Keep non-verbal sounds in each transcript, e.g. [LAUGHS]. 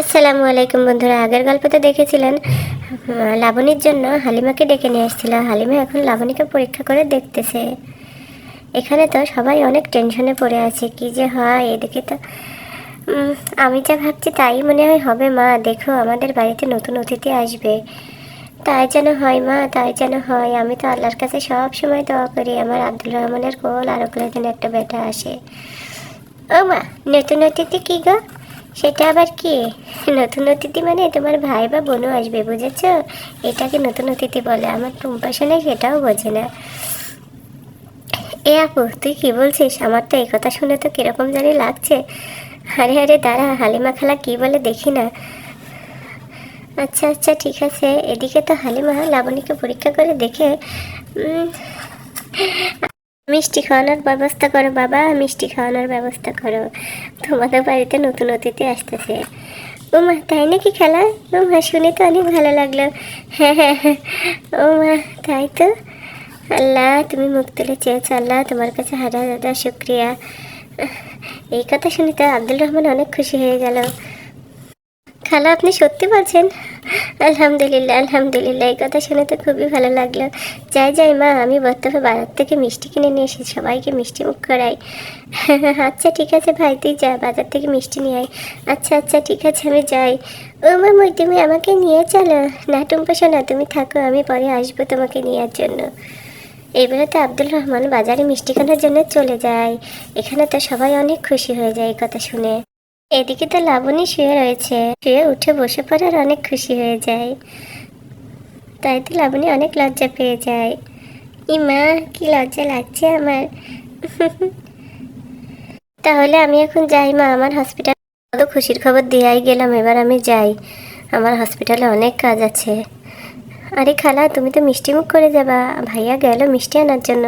আসসালামু আলাইকুম বন্ধুরা, আগের গল্পতে দেখেছিলেন। লাবণীর জন্য হালিমাকে ডেকে নিয়ে আসছিল। হালিমা এখন লাবণীকে পরীক্ষা করে দেখতেছে। এখানে তো সবাই অনেক টেনশনে পড়ে আছে। কি যে হয়, এদিকে তো আমি যা ভাবছি তাই মনে হয় হবে মা। দেখো, আমাদের বাড়িতে নতুন অতিথি আসবে। তাই যেন হয় মা, তাই যেন হয়। আমি তো আল্লাহর কাছে সব সময় দোয়া করি। আমার আব্দুল রহমানের কোল আর ওগুলো যেন একটা বেটা আসে। ও মা, নতুন অতিথি কী গো? সেটা আবার কি? নতুন অতিথি মানে তোমার ভাই বা বোনও আসবে, বুঝেছ? এটাকে নতুন অতিথি বলে। আমার টুম্পা শোনে, সেটাও বোঝে না। এ আপু, তুই কি বলছিস? আমার তো এই কথা শুনে তো কীরকম জানি লাগছে। আরে আরে, দাঁড়া, হালিমা খালা কি বলে দেখি না। আচ্ছা আচ্ছা ঠিক আছে। এদিকে তো হালিমা লাবণীকে পরীক্ষা করে দেখে মিষ্টি খাওয়ানোর ব্যবস্থা করো, বাবা। মিষ্টি খাওয়ানোর ব্যবস্থা করো। তোমাদের বাড়িতে নতুন অতিথি আসতেছে। ও মা তাই নাকি খেলা? ও মা শুনে তো অনেক ভালো লাগল। হ্যাঁ হ্যাঁ হ্যাঁ। ও মা তাই তো। আল্লাহ, তুমি মুখ তুলে চেয়েছো। আল্লাহ, তোমার কাছে হাজার হাজার শুক্রিয়া। এই কথা শুনে তো আব্দুল রহমান অনেক খুশি হয়ে গেল। খালা, আপনি সত্যি বলছেন? আলহামদুলিল্লাহ আলহামদুলিল্লাহ। এই কথা শুনে তো খুবই ভালো লাগল। যাই যাই মা, আমি বর্তমানে বাজার থেকে মিষ্টি কিনে নিয়ে এসেছি, সবাইকে মিষ্টি মুখ করাই। আচ্ছা ঠিক আছে ভাই, তুই যা, বাজার থেকে মিষ্টি নিয়ে আয়। আচ্ছা আচ্ছা ঠিক আছে, আমি যাই। ও মামুই তুমি আমাকে নিয়ে চলো। না, টুম্পা, শোনা, তুমি থাকো, আমি পরে আসব তোমাকে নেওয়ার জন্য। এইবারে তো আব্দুল রহমান বাজারে মিষ্টি কেনার জন্য চলে যায়। এখানে তো সবাই অনেক খুশি হয়ে যায় এই কথা শুনে। এদিকে তো লাবণী শুয়ে রয়েছে। শুয়ে উঠে বসে পড়ার অনেক খুশি হয়ে যায়। তাই তো লাবণী অনেক লজ্জা পেয়ে যায়। ইমা কি লজ্জা লাগছে আমার। তাহলে আমি এখন যাই মা, আমার হসপিটাল খুশির খবর দিয়াই গেলাম, এবার আমি যাই। আমার হসপিটালে অনেক কাজ আছে। আরে খালা, তুমি তো মিষ্টি মুখ করে যাবা। ভাইয়া গেল মিষ্টি আনার জন্য।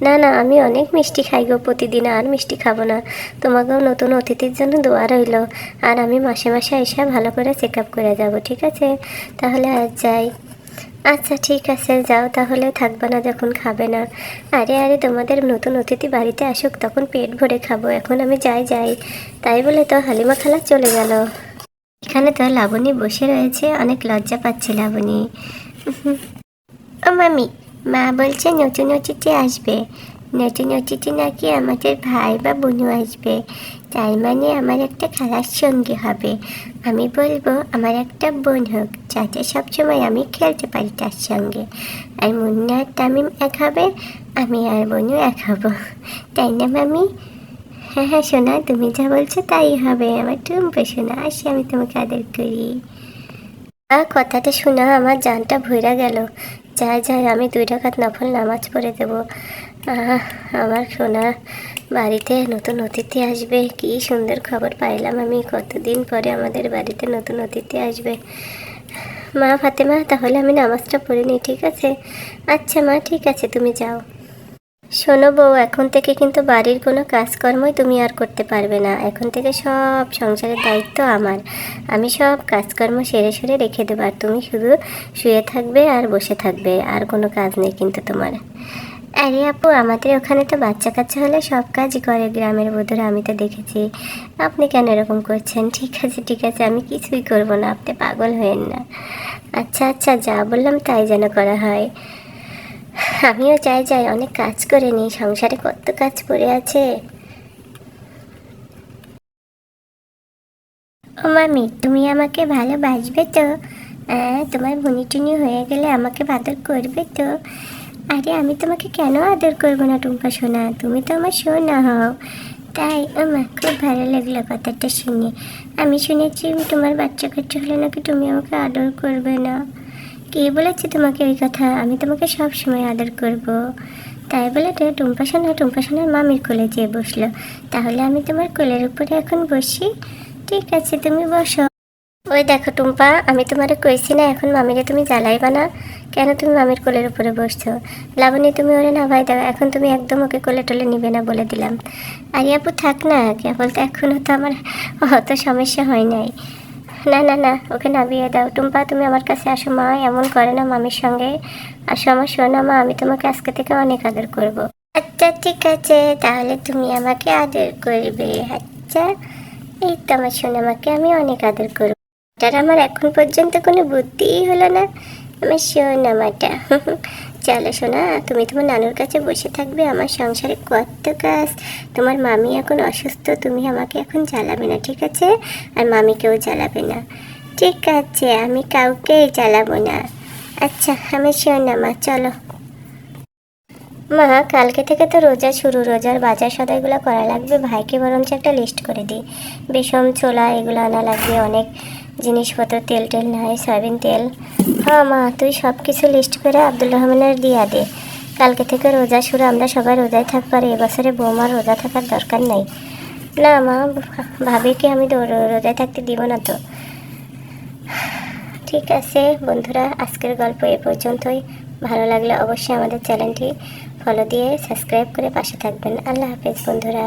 না না, আমি অনেক মিষ্টি খাই গো, প্রতিদিন আর মিষ্টি খাব না। তোমাকেও নতুন অতিথির জন্য দোয়া রইল। আর আমি মাসে মাসে এসে ভালো করে চেক আপ করে যাব, ঠিক আছে? তাহলে আজ যাই। আচ্ছা ঠিক আছে, যাও, তাহলে থাকবে না যখন খাবে না। আরে আরে, তোমাদের নতুন অতিথি বাড়িতে আসুক, তখন পেট ভরে খাব। এখন আমি যাই যাই। তাই বলে তো হালিমা খালা চলে গেল। এখানে তো লাবণী বসে রয়েছে, অনেক লজ্জা পাচ্ছে লাবণী। ও মামি, মা বলছে নতুন অতিথি আসবে। নতুন অতিথি নাকি আমাদের ভাই বা বোনও আসবে। তাই মানে আমার একটা খেলার সঙ্গী হবে। আমি বলব, আমার একটা বোন হোক, যাতে সবসময় আমি খেলতে পারি তার সঙ্গে। আর মুন্না আর তামিম এক হবে, আমি আর বোনও এক হব। তাই না মামি? হ্যাঁ হ্যাঁ শোনা তুমি যা বলছো তাই হবে। আমার টুম্পে শোনা আসি, আমি তোমাকে আদর করি। আর কথাটা শোনা আমার জানটা ভইরা গেল। যাই যাই, আমি দুই টাকাত নফল নামাজ পড়ে দেবো। আমার সোনা বাড়িতে নতুন অতিথি আসবে। কি সুন্দর খবর পাইলাম আমি। কতদিন পরে আমাদের বাড়িতে নতুন অতিথি আসবে। মা ফাতেমা, তাহলে আমি নামাজটা পড়ে নিই, ঠিক আছে? আচ্ছা মা, ঠিক আছে, তুমি যাও। শোনো বউ, এখন থেকে কিন্তু বাড়ির কোনো কাজকর্মই তুমি আর করতে পারবে না। এখন থেকে সব সংসারের দায়িত্ব আমার। আমি সব কাজকর্ম সেরে সেরে রেখে দেবো, আর তুমি শুধু শুয়ে থাকবে আর বসে থাকবে, আর কোনো কাজ নেই কিন্তু তোমার। আরে আপু, আমাদের ওখানে তো বাচ্চা কাচ্চা হলে সব কাজই করে, গ্রামের বধুরা আমি তো দেখেছি। আপনি কেন এরকম করছেন? ঠিক আছে ঠিক আছে, আমি কিছুই করব না, আপনি পাগল হয়েন না। আচ্ছা আচ্ছা যা বললাম তাই যেন করা হয়। আমিও চাই যাই অনেক কাজ করে নিই, সংসারে কত কাজ পড়ে আছে। ও মামি তুমি আমাকে ভালোবাসবে তো? তোমার ভুনি টুনি হয়ে গেলে আমাকে আদর করবে তো? আরে, আমি তোমাকে কেন আদর করব না, টুম্পা সোনা? তুমি তো আমার সোনা হও। তাই আমার খুব ভালো লাগল কথাটা শুনে। আমি শুনেছি তোমার বাচ্চা কাচ্চা হলে নাকি তুমি আমাকে আদর করবে না? কে বলেছে তোমাকে ওই কথা? আমি তোমাকে সব সময় আদর করব। তাই বলে তো টুম্পা সোনা, টুম্পা সোনার মামির কোলে যেয়ে বসল। তাহলে আমি তোমার কোলের উপরে এখন বসি? ঠিক আছে, তুমি বসো। ওই দেখো টুম্পা, আমি তোমারে কইছি না, এখন মামিরে তুমি জ্বালাইবা না। কেন তুমি মামির কোলের উপরে বসছো? লাবণী, তুমি ওরে না ভাই দাও, এখন তুমি একদম ওকে কোলে টোলে নিবে না বলে দিলাম। আর আপু, থাক না, কেবল তো এখনও তো আমার অত সমস্যা হয় নাই। না না না, ওকে নামিয়ে দাও। টুম্পা, তুমি আমার কাছে আসো, মা, এমন করে না মামির সঙ্গে। আসো, আমার শোনা, মা, আমি তোমাকে আজকে থেকে অনেক আদর করব। আচ্ছা ঠিক আছে, তাহলে তুমি আমাকে আদর করবে। আচ্ছা এই তো আমার শোনা, মাকে আমি অনেক আদর করব। তার আমার এখন পর্যন্ত কোনো বুদ্ধিই হলো না। আমার সোনামাটা [LAUGHS] চলো, সোনা, তুমি তোমার নানুর কাছে বসে থাকবে, আমার সংসারে কত কাজ। তোমার মামি এখন অসুস্থ, তুমি আমাকে এখন জ্বালাবে না, ঠিক আছে? আর মামিকেও জ্বালাবে না। ঠিক আছে, আমি কাউকেই জ্বালাবো না। আচ্ছা আমি সোনামা চলো। মা, কালকে থেকে তো রোজা শুরু, রোজার বাজার সদাইগুলো করা লাগবে, ভাইকে বরঞ্চ একটা লিস্ট করে দিই। বেসম ছোলা, এগুলো আনা লাগবে, অনেক জিনিসপত্র, তেল টেল নাই, সয়াবিন তেল। হ্যাঁ মা, তুই সব কিছু লিস্ট করে আব্দুল রহমানের দিয়া দে। কালকে থেকে রোজা শুরু, আমরা সবাই রোজায় থাকব আর এবছরে বৌমার রোজা থাকার দরকার নেই। না মা, ভাবি কি আমি রোজায় থাকতে দিব না তো? ঠিক আছে বন্ধুরা, আজকের গল্প এ পর্যন্তই। ভালো লাগলে অবশ্যই আমাদের চ্যানেলটি ফলো দিয়ে সাবস্ক্রাইব করে পাশে থাকবেন। আল্লাহ হাফেজ বন্ধুরা।